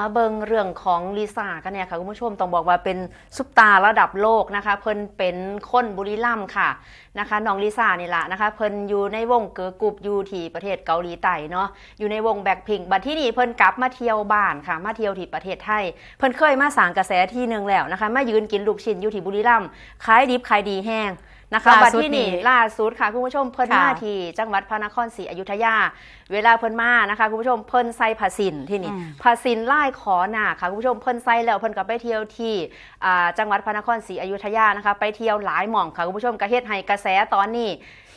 มาเบิงเรื่องของลิซ่ากันเนี่ยค่ะคุณผู้ชมต้องบอกว่าเป็นซุปตาระดับโลกนะคะเพิ่นเป็นคนบุรีรัมย์ค่ะนะคะน้องลิซ่านี่แหละนะคะเพิ่นอยู่ในวงเกิร์ลกรุ๊ปอยู่ที่ประเทศเกาหลีใต้เนาะอยู่ในวงแบ็คพิงบัดที่นี่เพิ่นกลับมาเที่ยวบ้านค่ะ มาเที่ยวที่ประเทศไทยเพิ่นเคยมาสร้างกระแสที่หนึ่งแล้วนะคะมายืนกินลูกชิ้นอยู่ที่บุรีรัมย์ขายดิบขายดีแห้ง นะคะล่าบัดสุดที่นี่นี่ล่าสุดค่ะคุณผู้ชมเพิ่นค่ะมาที่จังหวัดพระนครศรีอยุธยา เวลาเพิ่นมานะคะคุณผู้ชมเพิ่นใส่ผ้าสินที่นี่อืมภาษินไล่ขอหนาค่ะคุณผู้ชมเพิ่นไซแล้วเพิ่นก็ไปเที่ยวที่อ่าจังหวัดพระนครศรีอยุธยานะคะ ไปเที่ยวหลายหม่องค่ะคุณผู้ชมกระเฮ็ดให้กระแสตอนนี้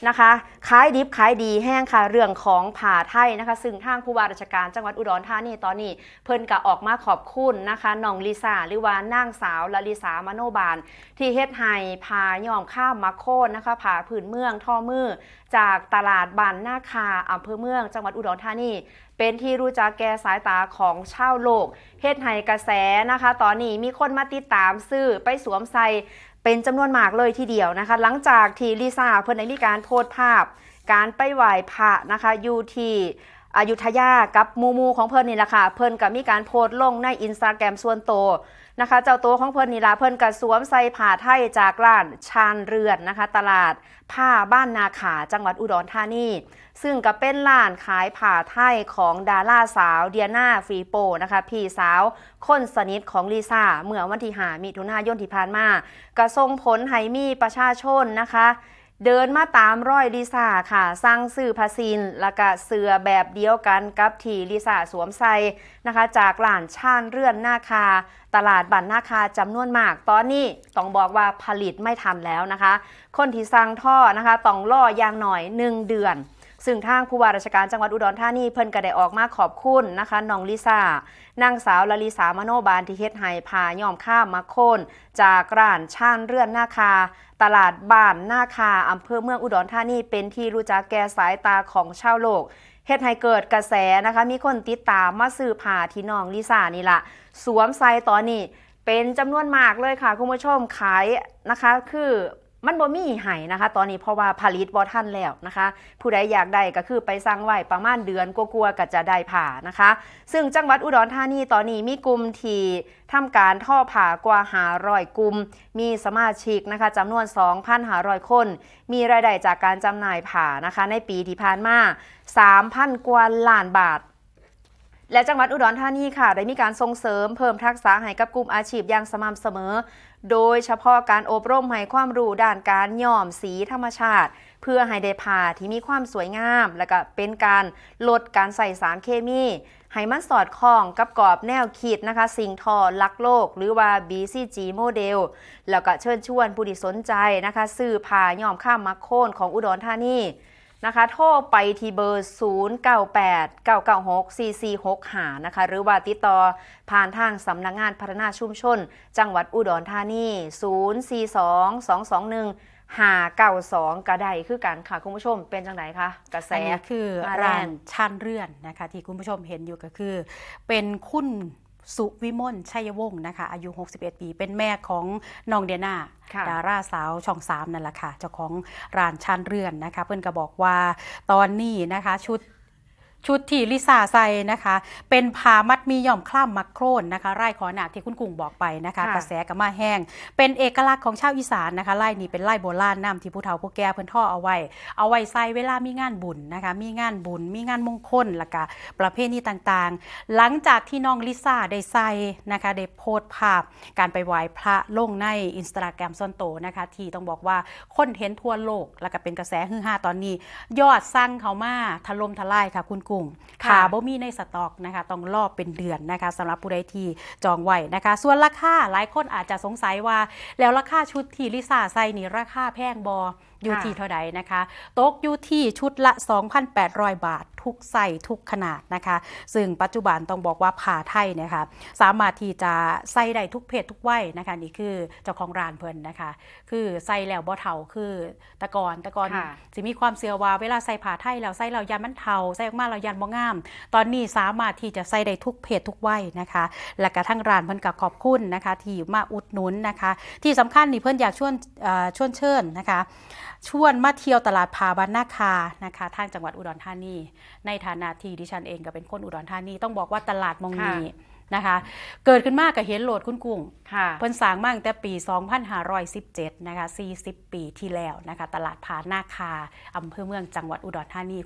นะคะขายดิบขายดีแห้งค่ะเรื่องของผ่าไทยนะคะ ซึ่งทางผู้ว่าราชการจังหวัดอุดรธานีตอนนี้ เพิ่นก็ออกมาขอบคุณนะคะน้องลิซ่าหรือว่านางสาวลลิสามโนบาล ที่เฮ็ดให้พาย่อมข้ามมาโคนนะคะผ่าผืนเมืองท่อมือ จากตลาดบานนาคาอำเภอเมือง จังหวัดอุดรธานีเป็นที่รู้จักแก่สายตาของชาวโลกเฮ็ดให้กระแสนะคะ ตอนนี้มีคนมาติดตามซื้อไปสวมใส่ เป็นจำนวนมากเลยทีเดียวนะคะ หลังจากที่ลิซ่าเพิ่นได้มีการโพสต์ภาพ การไปไหว้พระนะคะอยู่ที่ อยุธยากับมูมูของเพิ่นนี่แหละค่ะ เพิ่นก็มีการโพสต์ลงในอินสตาแกรมส่วนตัวนะคะ เจ้าตัวของเพิ่นนี่ละเพิ่นก็สวมใส่ผ้าไทยจากร้านชานเรือนนะคะ ตลาดผ้าบ้านนาขาจังหวัดอุดรธานี ซึ่งก็เป็นร้านขายผ้าไทยของดาราสาวเดียนาฟรีโปนะคะ พี่สาวคนสนิทของลิซ่าเมื่อวันที่5มิถุนายนที่ผ่านมาก็ส่งผลให้มีประชาชนนะคะ เดินมาตามร้อยลิซ่าค่ะสร้างสื่อพาซินแล้วก็เสือแบบเดียวกันกับที่ลิซ่าสวมใส่นะคะ จากหลานช่างเรื่อนหน้าคา ตลาดบันนาคาจำนวนมาก ตอนนี้ต้องบอกว่าผลิตไม่ทันแล้วนะคะ คนที่สั่งท่อนะคะต้องล่ออย่างหน่อย 1 เดือน ซึ่งทางผู้ว่าราชการจังหวัดอุดรธานีเพิ่นก็ได้ออกมาขอบคุณนะคะน้องลิซ่านางสาวลลิสามโนบาลที่เฮ็ดให้พาย่อมข้ามมาโค่นจากร้านช่านเรื่อนนาคา ตลาดบ้านนาคาอำเภอเมืองอุดรธานีเป็นที่รู้จักแก่สายตาของชาวโลกเฮ็ดให้เกิดกระแสนะคะ มีคนติดตามมาซื้อผ้าที่น้องลิซ่านี่ละสวมใส่ตอนนี้เป็นจำนวนมากเลยค่ะ คุณผู้ชมขายนะคะ คือ มันบ่มีให้นะคะ ตอนนี้เพราะว่าผลิตบ่ทันแล้วนะคะ ผู้ใดอยากได้ก็คือไปสั่งไว้ประมาณเดือนกลัวๆก็จะได้ผ่านะคะ ซึ่งจังหวัดอุดรธานีตอนนี้มีกลุ่มที่ทำการท่อผ่ากว่าหารอยกลุ่มมีสมาชิกนะคะจำนวน 2,500 คน มีรายได้จากการจำหน่ายผ่านะคะ ในปีที่ผ่านมา3,000 กว่าล้านบาท และจังหวัดอุดรธานีค่ะ ได้มีการส่งเสริมเพิ่มทักษะให้กับกลุ่มอาชีพอย่างสม่ำเสมอ โดยเฉพาะการอบรมให้ความรู้ด้านการย้อมสีธรรมชาติ เพื่อให้ได้ผ้าที่มีความสวยงาม และก็เป็นการลดการใส่สารเคมีให้มันสอดคล้องกับกรอบแนวคิดนะคะ สิ่งทอลักโลก หรือว่า BCG โมเดล แล้วก็เชิญชวนผู้ที่สนใจนะคะ ซื้อผ้าย้อมข้ามมักโค่นของอุดรธานี นะคะ โทรไปที่เบอร์ 098 996 4465หานะคะ หรือว่าติดต่อผ่านทางสำนักงานพัฒนาชุมชน จังหวัดอุดรธานี 042 221 592 ก็ได้คือกันค่ะ คุณผู้ชมเป็นจังไดคะกระแสอันนี้คือรงร้านชันเรื่อนนะคะ ที่คุณผู้ชมเห็นอยู่ก็คือ เป็นคุณสุวิมลชัยวงศ์นะคะ อายุ 61 ปี เป็นแม่ของน้องเดียนา ดาราสาวช่องสามนั่นแหละค่ะเจ้าของร้านชันเรือนนะคะ เพื่อนก็บอกว่าตอนนี้นะคะชุด ชุดที่ลิซ่าใส่นะคะ เป็นผ้ามัดมีหย่อมคล่ำมักโครนนะคะไร่ขอหนาที่คุณกุ้งบอกไปนะคะค่ะกระแสกับมาแห้ง เป็นเอกลักษณ์ของชาวอีสานนะคะไร่นี้เป็นไร่โบราณน้ำที่ผู้เฒ่าผู้แก่เพิ่นท่อเอาไว้ เอาไว้ใส่เวลามีงานบุญนะคะ มีงานบุญ มีงานมงคลแล้วก็ประเพณีต่างๆ หลังจากที่น้องลิซ่าได้ใส่นะคะได้โพสต์ภาพ การไปไหว้พระลงในอินสตาแกรมส่วนโตวนะคะที่ต้องบอกว่าคนเห็นทั่วโลกแล้วก็เป็นกระแสฮือฮาตอนนี้ ยอดสั่งเขามาถล่มทลายค่ะคุณกุ้งค่ะขาบ่มีในสต็อกนะคะต้องรอบเป็นเดือนนะคะสำหรับผู้ใดที่จองไว้นะคะ ส่วนราคาหลายคนอาจจะสงสัยว่า แล้วราคาชุดที่ลิซ่าใส่นี่ราคาแพงบออยู่ที่เท่าใดนะคะตกอยู่ที่ชุดละ 2,800 บาท ทุกใส่ทุกขนาดนะคะ ซึ่งปัจจุบันต้องบอกว่าผ่าไทยนะคะสามารถที่จะใส่ได้ทุกเพศทุกวัยนะคะนี่คือเจ้าของร้านเพิ่นนะคะ คือใส่แล้วบ่เฒ่าคือแตะกอนแตะกอนค่ะสิมีความเสื่อว่าเวลาใส่ผ้าไทยแล้วใส่เรายันมันเทาใส่ออกมาเรายันบ่งาม ตอนนี้สามารถที่จะใส่ได้ทุกเพศทุกวัยนะคะ และกระทั่งร้านเพิ่นกับขอบคุณนะคะ ที่มาอุดหนุนนะคะ ที่สำคัญนี่เพิ่นอยากชวนเอ่อชวนเชิญนะคะ ชวนมาเที่ยวตลาดพาบ้านนาคานะคะทางจังหวัดอุดรธานี ในฐานะที่ดิฉันเองก็เป็นคนอุดรธานีต้องบอกว่าตลาดมองนี้ค่ะนะคะ เกิดขึ้นมากกับเห็นโหลดคุณกุ้งค่ะเพิ่นสร้างมาตั้งแต่ปี 2517 นะคะ 40 ปีที่แล้วนะคะ ตลาดผานาคาอำเภอเมืองจังหวัดอุดรธานี